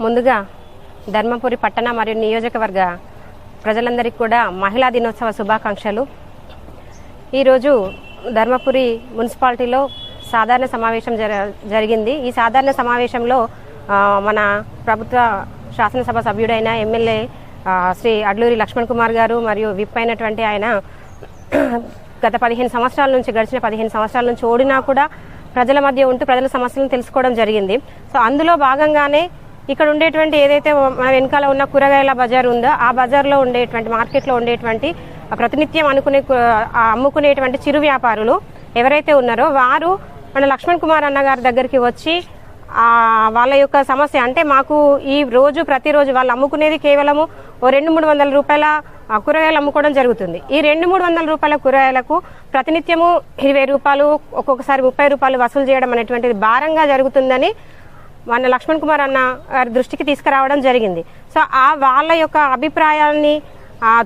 ముందుగా ధర్మపురి పట్టణ మరియు నియోజకవర్గ ప్రజలందరికీ కూడా మహిళా దినోత్సవ శుభాకాంక్షలు. ఈరోజు ధర్మపురి మున్సిపాలిటీలో సాధారణ సమావేశం జర జరిగింది. ఈ సాధారణ సమావేశంలో మన ప్రభుత్వ శాసనసభ సభ్యుడైన ఎమ్మెల్యే శ్రీ అడ్లూరి లక్ష్మణ్ కుమార్ గారు మరియు విప్ అయినటువంటి ఆయన గత పదిహేను సంవత్సరాల నుంచి గడిచిన పదిహేను సంవత్సరాల నుంచి ఓడినా కూడా ప్రజల మధ్య ఉంటూ ప్రజల సమస్యలను తెలుసుకోవడం జరిగింది. సో అందులో భాగంగానే ఇక్కడ ఉండేటువంటి ఏదైతే మన వెనకాల ఉన్న కూరగాయల బజార్ ఉందో ఆ బజార్లో ఉండేటువంటి మార్కెట్లో ఉండేటువంటి ప్రతినిత్యం అనుకునే అమ్ముకునేటువంటి చిరు వ్యాపారులు ఎవరైతే ఉన్నారో వారు మన లక్ష్మణ్ కుమార్ అన్న గారి దగ్గరికి వచ్చి వాళ్ళ యొక్క సమస్య అంటే మాకు ఈ రోజు ప్రతిరోజు వాళ్ళు అమ్ముకునేది కేవలము ఓ రెండు మూడు వందల రూపాయల కూరగాయలు అమ్ముకోవడం జరుగుతుంది. ఈ రెండు మూడు వందల రూపాయల కూరగాయలకు ప్రతినిత్యము ఇరవై రూపాయలు ఒక్కొక్కసారి ముప్పై రూపాయలు వసూలు చేయడం అనేటువంటిది భారంగా జరుగుతుందని మన లక్ష్మణ్ కుమార్ అన్న గారి దృష్టికి తీసుకురావడం జరిగింది. సో ఆ వాళ్ళ యొక్క అభిప్రాయాన్ని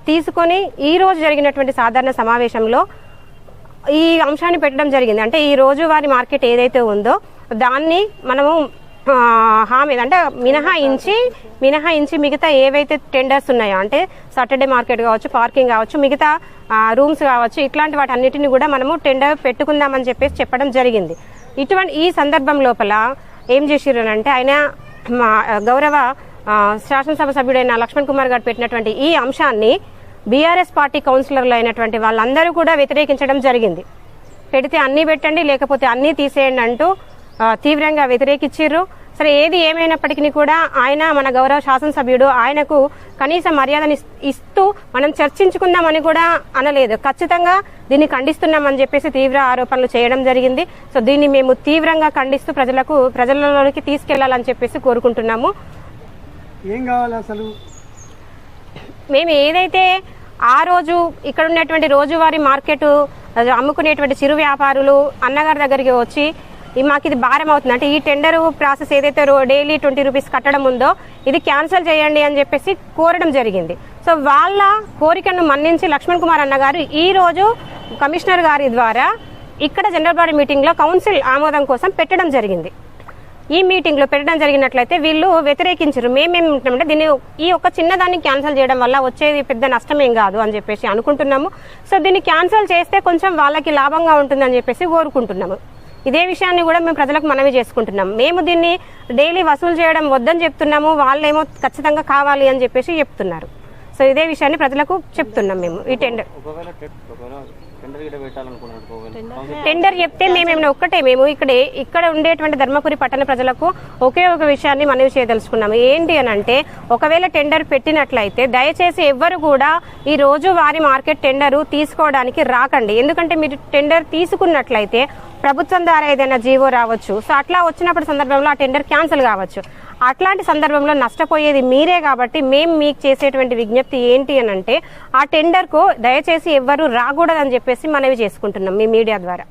తీసుకొని ఈ రోజు జరిగినటువంటి సాధారణ సమావేశంలో ఈ అంశాన్ని పెట్టడం జరిగింది. అంటే ఈ రోజువారి మార్కెట్ ఏదైతే ఉందో దాన్ని మనము హామీ అంటే మినహాయించి మినహాయించి మిగతా ఏవైతే టెండర్స్ ఉన్నాయో అంటే సాటర్డే మార్కెట్ కావచ్చు పార్కింగ్ కావచ్చు మిగతా రూమ్స్ కావచ్చు ఇట్లాంటి వాటి అన్నిటిని కూడా మనము టెండర్ పెట్టుకుందామని చెప్పేసి చెప్పడం జరిగింది. ఇటువంటి ఈ సందర్భం లోపల ఏం చేసిర్రు అంటే ఆయన మా గౌరవ శాసనసభ సభ్యుడైన లక్ష్మణ్ కుమార్ గారు పెట్టినటువంటి ఈ అంశాన్ని బీఆర్ఎస్ పార్టీ కౌన్సిలర్లు అయినటువంటి వాళ్ళందరూ కూడా వ్యతిరేకించడం జరిగింది. పెడితే అన్నీ పెట్టండి లేకపోతే అన్నీ తీసేయండి అంటూ తీవ్రంగా వ్యతిరేకించారు సరే ఏది ఏమైనప్పటికీ కూడా ఆయన మన గౌరవ శాసనసభ్యుడు ఆయనకు కనీస మర్యాదను ఇస్- ఇస్తూ మనం చర్చించుకుందామని కూడా అనలేదు. ఖచ్చితంగా దీన్ని ఖండిస్తున్నామని చెప్పేసి తీవ్ర ఆరోపణలు చేయడం జరిగింది. సో దీన్ని మేము తీవ్రంగా ఖండిస్తూ ప్రజలకు ప్రజలలోకి తీసుకెళ్ళాలని చెప్పేసి కోరుకుంటున్నాము. ఏం కావాలి అసలు? మేము ఏదైతే ఆ రోజు ఇక్కడ ఉన్నటువంటి రోజువారీ మార్కెట్ అమ్ముకునేటువంటి చిరు వ్యాపారులు అన్నగారి దగ్గరికి వచ్చి "ఈ మాకు ఇది భారం అవుతుంది. అంటే ఈ టెండర్ ప్రాసెస్ ఏదైతే డైలీ ట్వంటీ రూపీస్ కట్టడం ఉందో ఇది క్యాన్సిల్ చేయండి అని చెప్పేసి కోరడం జరిగింది. సో వాళ్ళ కోరికను మన్నించి లక్ష్మణ్ కుమార్ అన్న గారు ఈ రోజు కమిషనర్ గారి ద్వారా ఇక్కడ జనరల్ బాడీ మీటింగ్లో కౌన్సిల్ ఆమోదం కోసం పెట్టడం జరిగింది. ఈ మీటింగ్లో పెట్టడం జరిగినట్లయితే వీళ్ళు వ్యతిరేకించరు. మేమేమంటామంటే దీన్ని ఈ ఒక చిన్నదాన్ని క్యాన్సిల్ చేయడం వల్ల వచ్చేది పెద్ద నష్టం ఏం కాదు అని చెప్పేసి అనుకుంటున్నాము. సో దీన్ని క్యాన్సిల్ చేస్తే కొంచెం వాళ్ళకి లాభంగా ఉంటుందని చెప్పేసి కోరుకుంటున్నాము. ఇదే విషయాన్ని కూడా మేము ప్రజలకు మనవి చేసుకుంటున్నాం. మేము దీన్ని డైలీ వసూలు చేయడం వద్దని చెప్తున్నాము వాళ్ళేమో ఖచ్చితంగా కావాలి అని చెప్పేసి చెప్తున్నారు. సో ఇదే విషయాన్ని ప్రజలకు చెప్తున్నాం మేము. ఈ టెండర్ టెండర్ చెప్తే మేమేమైనా ఒక్కటే మేము ఇక్కడ ఇక్కడ ఉండేటువంటి ధర్మపురి పట్టణ ప్రజలకు ఒకే ఒక విషయాన్ని మనవి చేయదలుచుకున్నాము. ఏంటి అని అంటే ఒకవేళ టెండర్ పెట్టినట్లయితే దయచేసి ఎవ్వరు కూడా ఈ రోజు వారి మార్కెట్ టెండర్ తీసుకోవడానికి రాకండి. ఎందుకంటే మీరు టెండర్ తీసుకున్నట్లయితే ప్రభుత్వం ద్వారా ఏదైనా జీవో రావచ్చు. సో అట్లా వచ్చినప్పుడు సందర్భంలో ఆ టెండర్ క్యాన్సిల్ కావచ్చు. అట్లాంటి సందర్భంలో నష్టపోయేది మీరే కాబట్టి మేము మీకు చేసేటువంటి విజ్ఞప్తి ఏంటి అని అంటే ఆ టెండర్కు దయచేసి ఎవ్వరు రాకూడదని చెప్పేసి మనవి చేసుకుంటున్నాం మీ మీడియా ద్వారా.